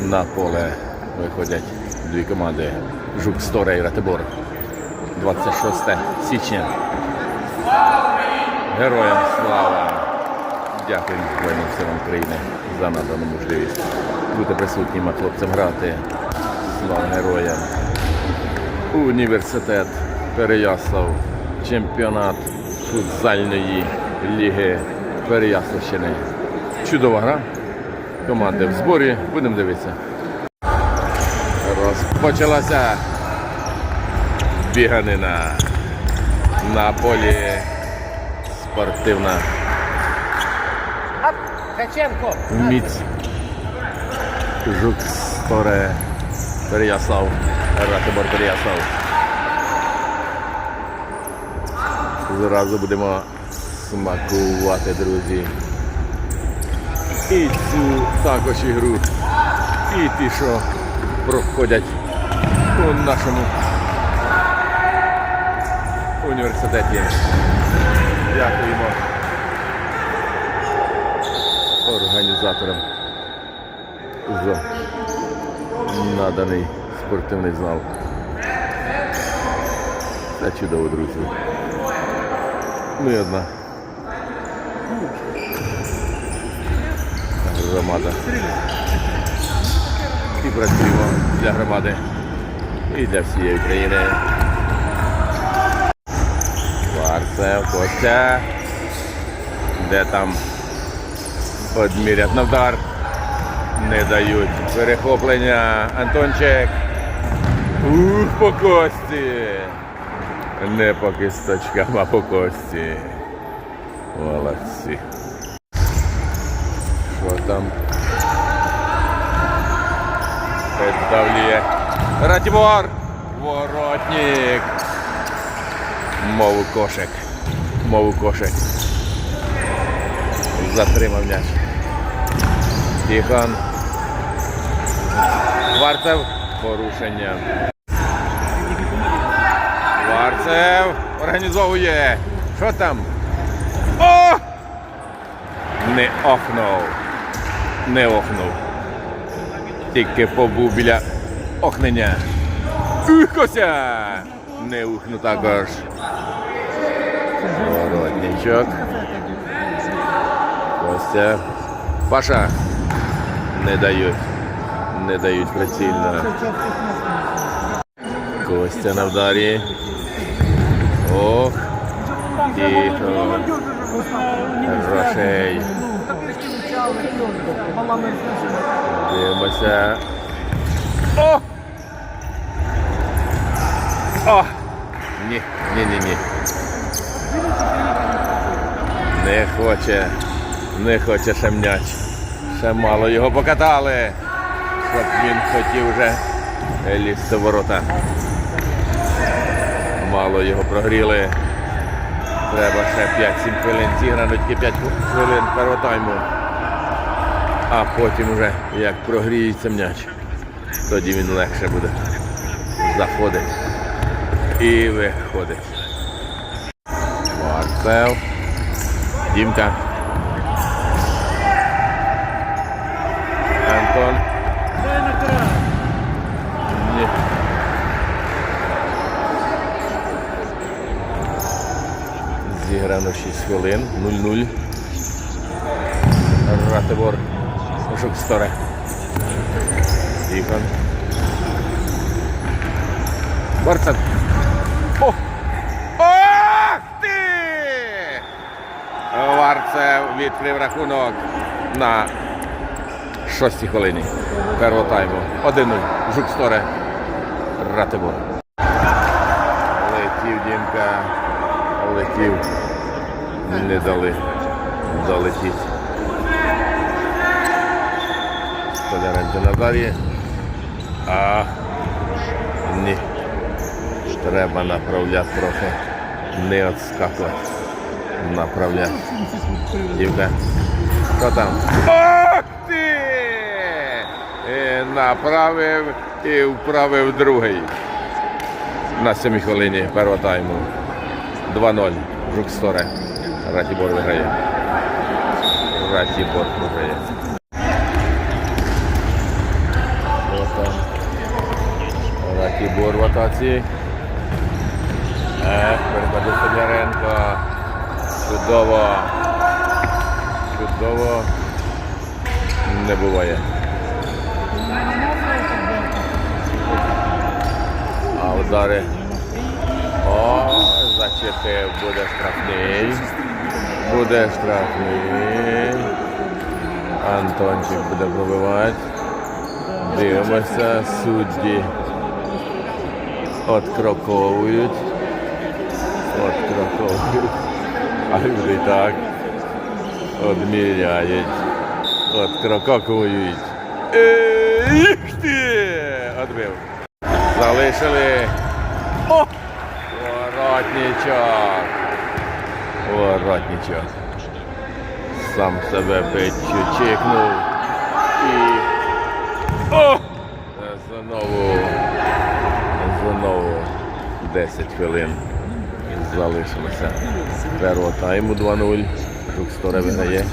На поле виходять дві команди. Жук Сторе і Ратибор. 26 січня. Героям слава! Дякую Збройним силам України за надану можливість бути присутніми хлопцям грати. Слава героям! Університет Переяслав, чемпіонат футзальної ліги Переяславщини. Чудова гра. Команди в зборі. Будемо дивитися. Розпочалася біганина на полі спортивна Ткаченко! міць. Жук Сторе Переяслав. Ратибор Переяслав. Зразу будемо смакувати, друзі. І цю також ігру. І ті, що проходять у нашому університеті. Дякуємо організаторам за наданий спортивний зал. Це чудово, друзі. Ну і одна. Громада. І працюємо для громади і для всієї України. Варцев, Костя. Де там одмірять на вдар. Не дають перехоплення. Антончик. Ух, по кості. Не по кісточкам, а по кості. Молодці. Там? Піддавлює. Ратібор! Воротник! Мову кошик. Мову кошик. Затримав м'яч. Тихон. Варцев. Порушення. Варцев організовує. Що там? О! Не охнув. Не охнув. Тільки побув біля охнення. Ухося! Не ухну також. Воротничок. Костя. Паша. Не дають. Не дають прицільно. Костя на вдарі. Ох. Тихо. Грошей. Дивимося. О! О! Ні, ні, ні, ні. Не хоче. Не хоче ще. Ще мало його покатали. Щоб він хотів вже лізти ворота. Мало його прогріли. Треба ще 5-7 хвилин зіграно, тільки 5 хвилин першого тайму. А потім вже як прогріється м'яч, тоді він легше буде. Заходить і виходить. Марцел. Дімка. Антон. Ні. Зіграно 6 хвилин. 0-0. Ратибор. Жук сторе. Тихон. Барцев. О! Ох ти! Варцев відкрив рахунок на шостій хвилині першого тайму. 1-0. Жук сторе. Ратибор. Летів Дімка. Летів. Не дали долетіть. Толяренко на далі. А ні. Треба направляти трохи. Не відскакувати. Направляти. Дівка. Що там? Ох ти! І направив і вправив другий. На сьомій хвилині першого тайму. 2-0. Жук Сторе. Ратібор виграє. Ратібор виграє. Ротації. Е, перекладу Федоренко. Чудово. Чудово. Не буває. А удари. О, зачепив, буде штрафний. Буде штрафний. Антончик буде пробивати. Дивимося, судді откроковують. Откроковують. А люди так одміряють. Откроковують. Ех ти! Отбив. Залишили. О! Воротничок. Воротничок. Сам себе печу чекнув. І. О! Знову 10 хвилин. Залишилося. Першого тайму 2-0. Жуксторе виграє.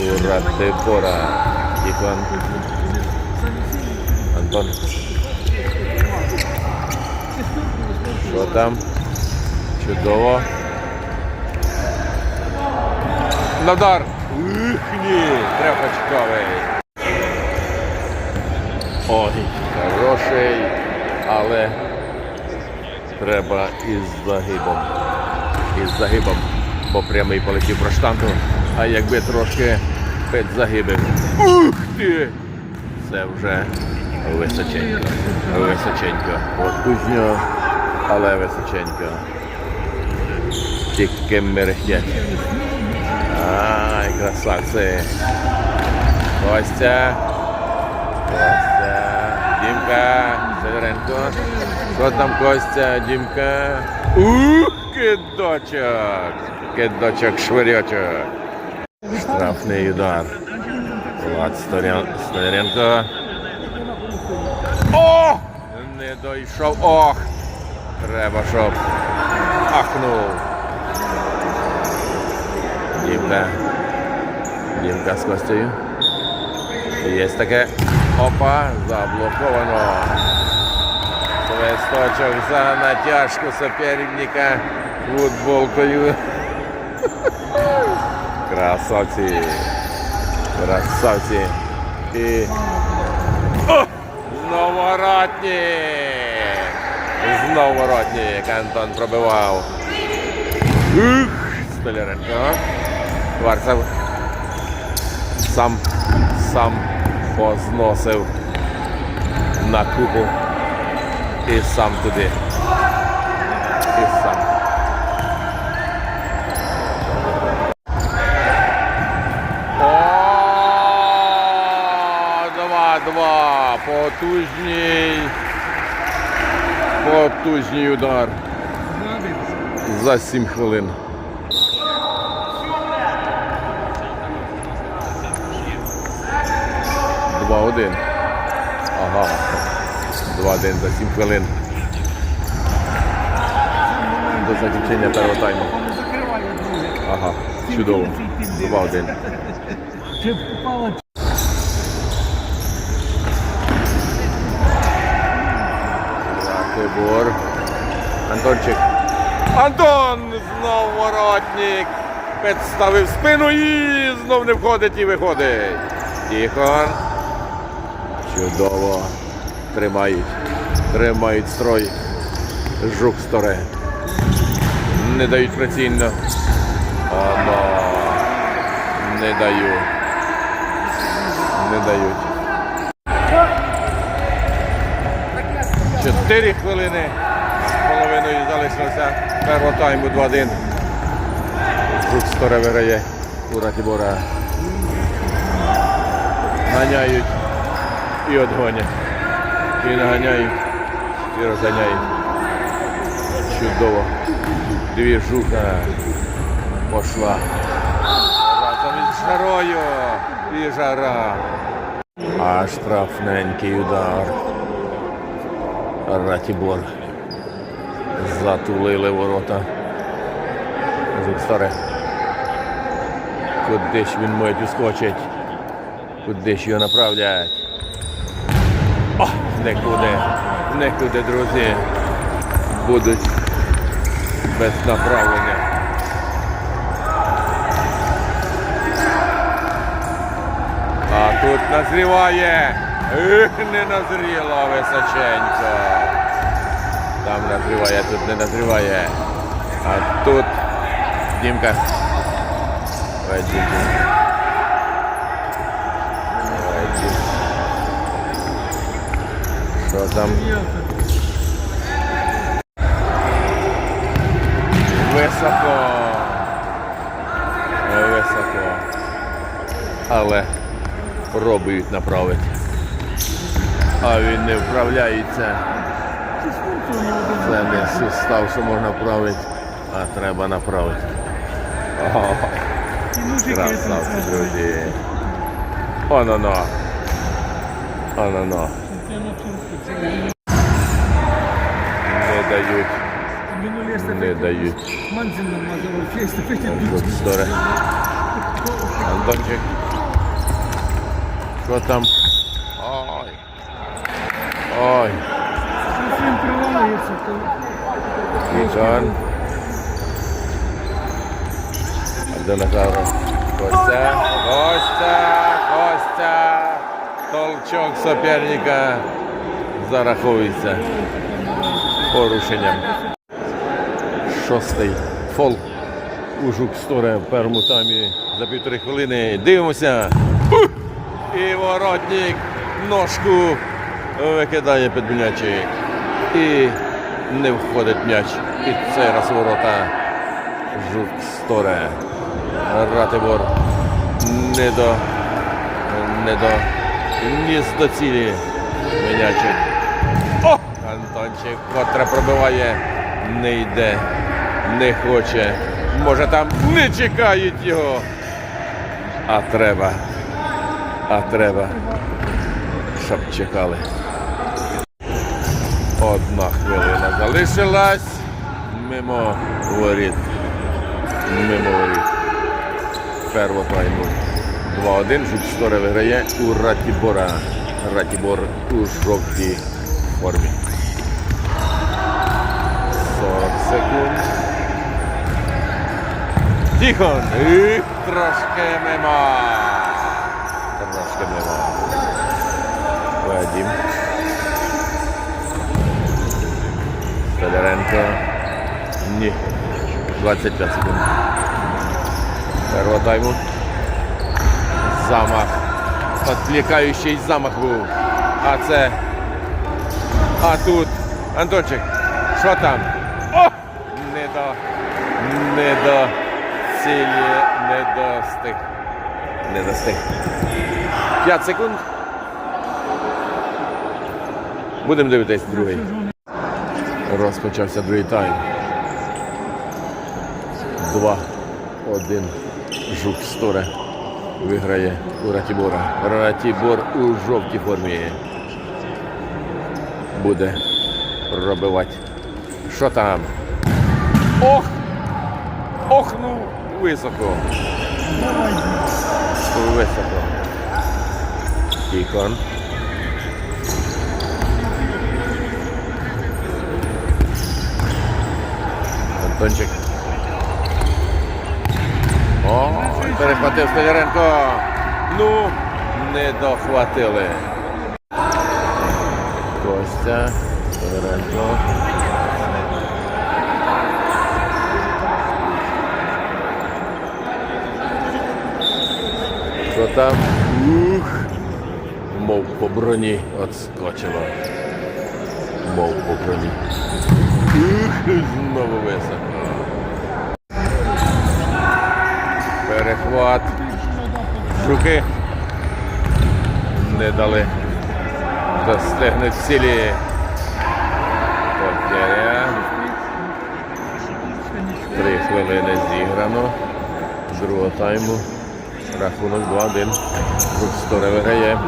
Ура, Тепора. Тіхон. Антон. Що там? Чудово. На удар. Ух, ні, трефочковий. Ой, хороший, але треба із загибом. Із загибом, бо прямий полетів про штангу, а якби трошки підзагибив. Ух ти! Це вже височенько. Височенько. Потужньо, але височенько. Тільки мерехтять. Ай, красавці. Костя. Костя. Дімка. Сидоренко. Що там Костя? Дімка. Ух, кидочок. Кидочок, швирьочок. Штрафний удар. Влад Сидоренко. О! Не дійшов. Ох! Треба, щоб ахнув. Дімка. Дімка з Костею. Є таке. Опа, заблоковано. Свисточок за натяжку соперника футболкою. Красавці. Красавці. І. О! Знову воротник. Знову воротник. Антон пробивав. Ух, Столяренко. Варцев сам сам позносив на кубу і сам туди. І сам. О, два-два. Потужній. Потужній удар. За 7 хвилин. Два один. Ага. Два один за 7 хвилин. До закінчення першого тайму. Ага. Чудово. Два один. Чи. Антончик. Антон! Знов воротник. Підставив спину і знов не входить і виходить. Тихон. Чудово. Тримають. Тримають строй. Жук сторе. Не дають прицільно. Оно. Не даю. Не дають. Чотири хвилини з половиною залишилося першого тайму 2-1. Жук сторе виграє у Ратібора. Ганяють і одгонять. І наганяють, і розганяють. Чудово. Дві жука пошла. Разом із жарою. І жара. А штрафненький удар. Ратібор. Затулили ворота. Старе. Куди ж він мить ускочить? Куди ж його направлять? О, некуди, некуди, друзі. будуть без направлення. А тут назріває. Ех, не назріло височенько. Там назріває, тут не назріває. А тут Дімка. Ой, Дімка. Ой, Дімка. Що там? Високо. Високо. Але пробують направити. А він не вправляється. Це не сустав, що можна вправити, а треба направити. О, красавці, друзі. Оно-но. Оно-но. Не дають. Не дають. Сторе. Антончик. Що там? Ой. Ой. Вітан. Динозавр. Костя. Костя. Костя. Толчок соперника зараховується порушенням. Шостий фол у Жуксторе в першому таймі за півтори хвилини. Дивимося. І воротник ножку викидає під м'ячик. І не входить м'яч. І цей раз ворота Жуксторе. Ратибор не до не до ніс до цілі м'ячик. О! Антончик, котре пробиває, не йде, не хоче. Може там не чекають його. А треба. А треба. Щоб чекали. Одна хвилина залишилась. Мимо воріт. Мимо воріт. Перво тайму. 2-1. Жуксторе виграє у Ратібора. Ратібор у жовтій формі. 40 секунд. Тихон. І трошки мимо. Трошки мимо. Вадим. Федоренко. Ні. 25 секунд. Першого тайму. Замах. Отвлекаючий замах був. А це. А тут. Антончик. Що там? О! Не до. Не до цілі. Не достиг. Не достиг. 5 секунд. Будемо дивитись другий. Розпочався другий тайм. 2-1. Жук Сторе виграє у Ратібора. Ратібор у жовтій формі буде пробивати. Що там? Ох! Ох, ну високо. Високо. Тікон. Антончик. О, перехватив Столяренко. Ну, не дохватили. Костя. Столяренко. Що там? Ух. Мов по броні отскочило. Мов по броні. Ух, знову високо. Перехват. Жуки не дали достигнути цілі. Потеря. Три хвилини зіграно. Другого тайму. Рахунок 2-1. Руксторе виграє.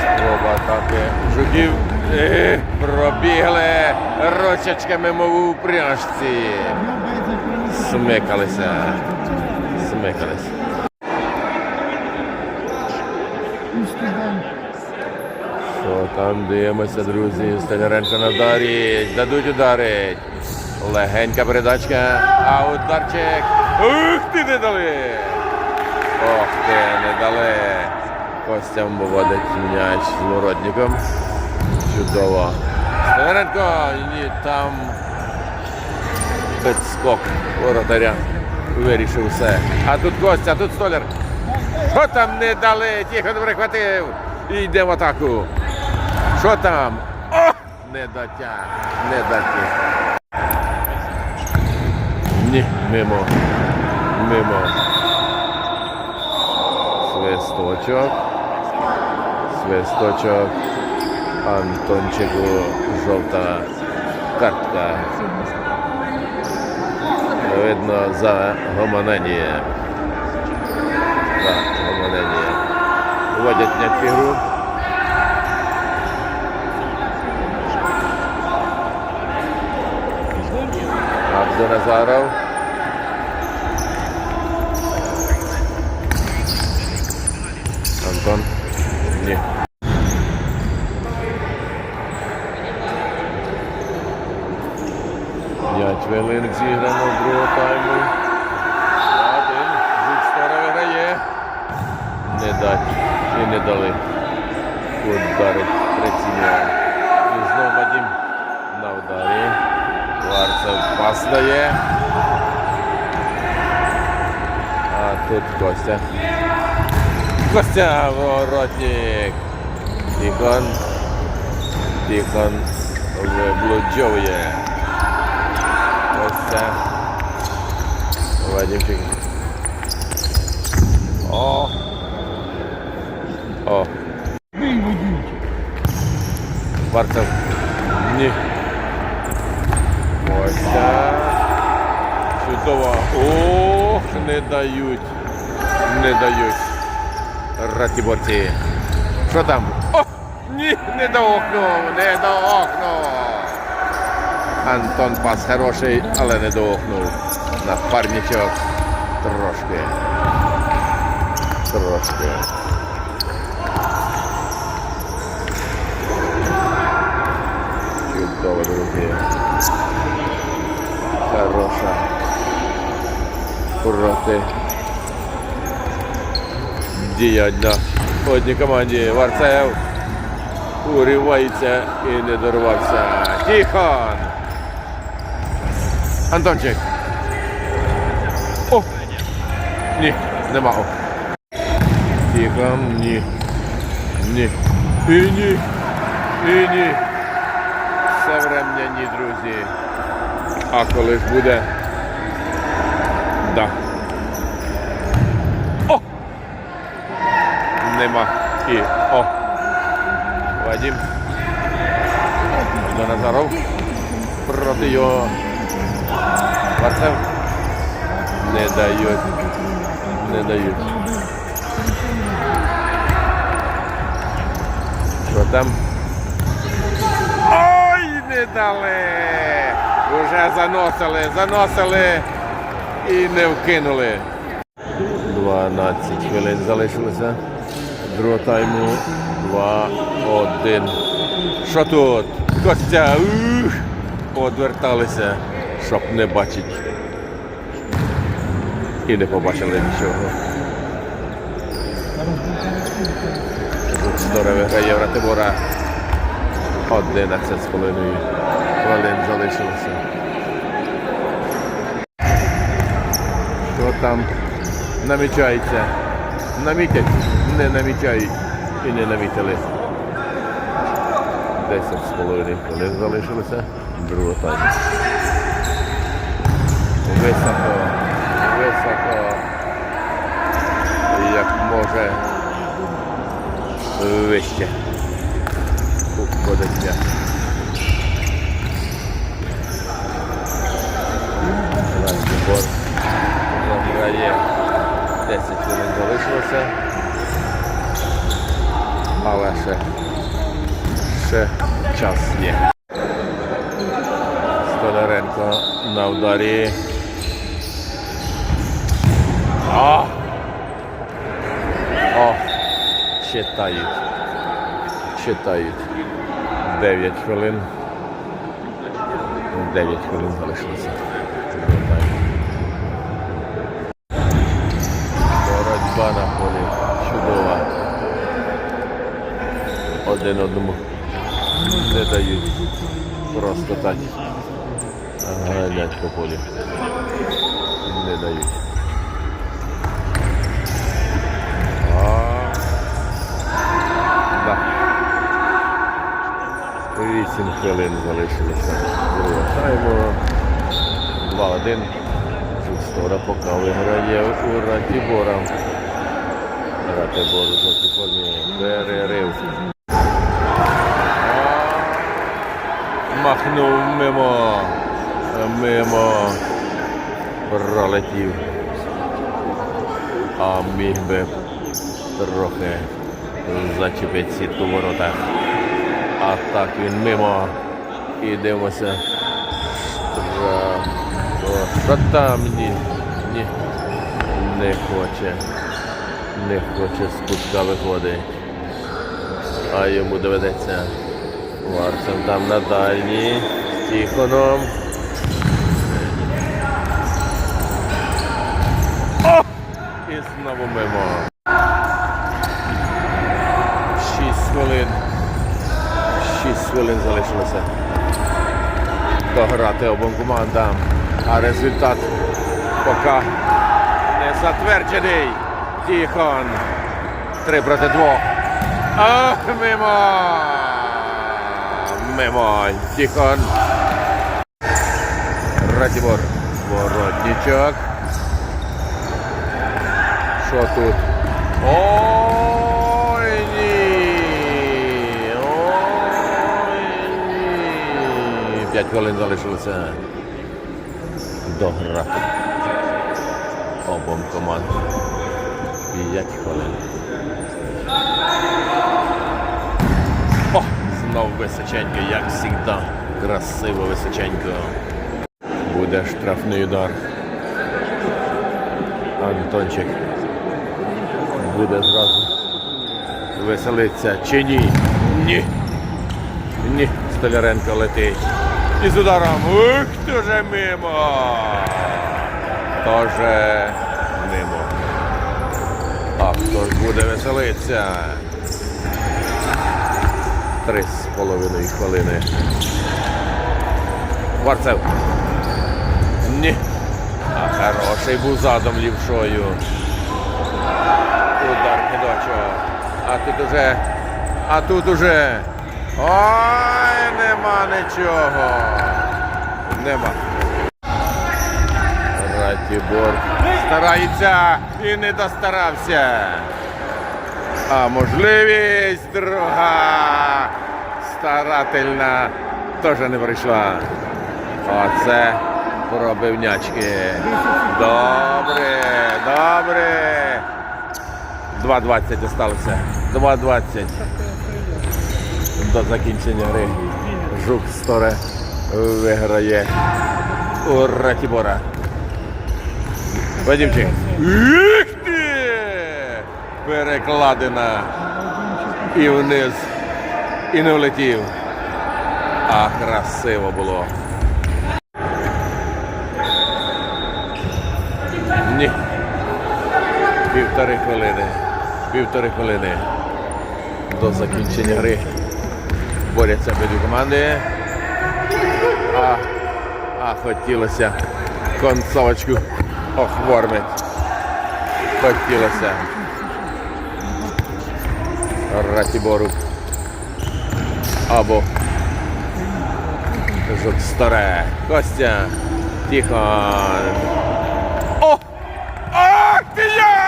Спроба атаки жуків. Ех, пробігли рочечками, мов у пряжці. Смикалися. Смикались. Що там дивимося, друзі? Столяренко на ударі. Дадуть ударить. Легенька передачка. А ударчик. Ух ти не дали! Ох ти, не дали. Костя виводить м'яч з воротником. Чудово. Столяренко, ні, там підскок воротаря. Вирішив все. А тут Костя, а тут столяр. Що там не дали? Тихон перехватив. І йде в атаку. Що там? О! Не дотяг. Не дотяг. Ні, мимо. Мимо. Свисточок. Свисточок. Антончику жовта картка. Видно за гомонення. За гомонення. Вводять м'яч в ігру. Абдуназаров. Антон. Ні. П'ять хвилин зіграно другого тайму. Один. Жукстора виграє. Не дать. І не дали. Ударить прицільно. І знов Вадим на ударі. Варцев пас дає. А тут Костя. Костя воротник. Тихон. Тихон виблуджовує. Костя. Вадимчик. О. О. Водійчик. Ні. Костя. Чудово. Ох, не дають. Не дають. Ратіборці. Що там? О! Ні, не доокнув, не доокнув. Антон пас хороший, але не доокнув. Напарничок. Трошки. Трошки. Чудово, друзі. Хороша. Проти. Дія одна. Одній команді Варцев уривається і не дорвався. Тихон. Антончик. О! Ні, нема. О. Тихон, ні. Ні. І ні. І ні. Все врем'я ні, друзі. А коли ж буде? Да. О! Нема. І о. Вадим. До Назаров. Проти його. Варцев. Не дають. Не дають. Що там? Ой, не дали! Уже заносили, заносили і не вкинули. 12 хвилин залишилося. Другого тайму 2-1. Що тут? Костя! Одверталися, щоб не бачить. І не побачили нічого. Здорово виграє Ратибора. 11 з половиною хвилин залишилося. Що там намічається? Намітять, не намічають і не намітили. 10 з половиною хвилин залишилося. Друга тайм. Високо, високо. Як може вище. Уходить м'яч. Збор заграє 10 хвилин залишилося. Але ще, ще час є. Столяренко на ударі. О! О! Читають. Считають 9 хвилин. 9 хвилин залишилося. Боротьба на полі чудова. Один одному не дають. Просто так ганять по полі. Не дають. Вісім хвилин залишилося. Тайму. 2-1. Жукстора поки виграє у Ратібора. Ратибор у жовтій формі перерив. Махнув мимо. Мимо. Пролетів. А міг би трохи зачепити сітку в воротах. А так він мимо. І дивимося. О, там ні, ні, не хоче. Не хоче з виходить. А йому доведеться. Варцем там на дальній. З Тихоном. О! І знову мимо. Шість хвилин. Шість хвилин залишилося дограти обом командам. А результат поки не затверджений. Тихон. Три проти двох. Ах, мимо. Мимо. Тихон. Ратібор. Воротничок. Що тут? Ой, ні. Ой, ні. П'ять хвилин залишилося дограти. Обом командам. П'ять хвилин. знов височенько, як завжди, красиво височенько. Буде штрафний удар. Антончик буде зразу веселитися. Чи ні? Ні. Ні. Столяренко летить. І з ударом. Ух, дуже мимо. Тоже мимо. А хто ж буде веселитися? Трис. 2,5 хвилини. Варцев. Ні. А хороший був задом лівшою. Удар кидочок. А тут уже. А тут уже. Ой, нема нічого. Нема. Ратібор старається і не достарався. А можливість друга старательна теж не прийшла. Оце пробивнячки. Добре, добре. 2.20 осталося. 2.20 до закінчення гри. Жук Сторе виграє у Ратібора. Вадимчик. Їх ти! Перекладина. І вниз. І не влетів. А красиво було. Ні. Півтори хвилини. Півтори хвилини до закінчення гри. Борються обидві команди. А, а хотілося концовочку оформити. Хотілося. Ратібору. Або Жук старе. Костя. Тихон. О! Ох ти я!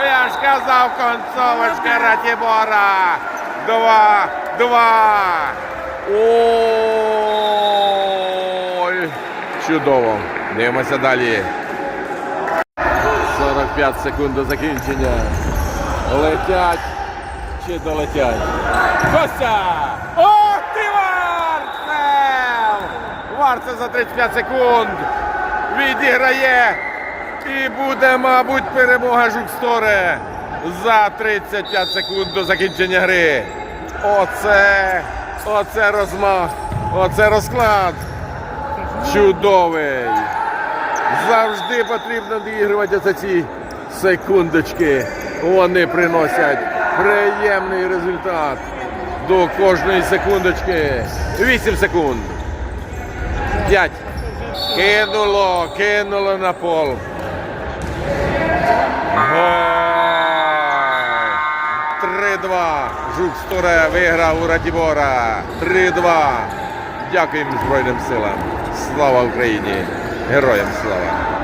Я ж казав концовочка Ратібора. Два, два. Ой, чудово. Дивимося далі. 45 секунд до закінчення. Летять чи долетять? Костя! Ох ти Варцев! Варцев за 35 секунд відіграє. І буде, мабуть, перемога Жуксторе. за 35 секунд до закінчення гри. Оце, оце розмах, оце розклад. Чудовий. Завжди потрібно доігрувати оце ці секундочки. Вони приносять приємний результат до кожної секундочки. 8 секунд. 5. Кинуло, кинуло на пол. 3-2. Жук Сторе виграв у Ратібора. 3-2. Дякуємо Збройним силам. Слава Україні! Героям слава!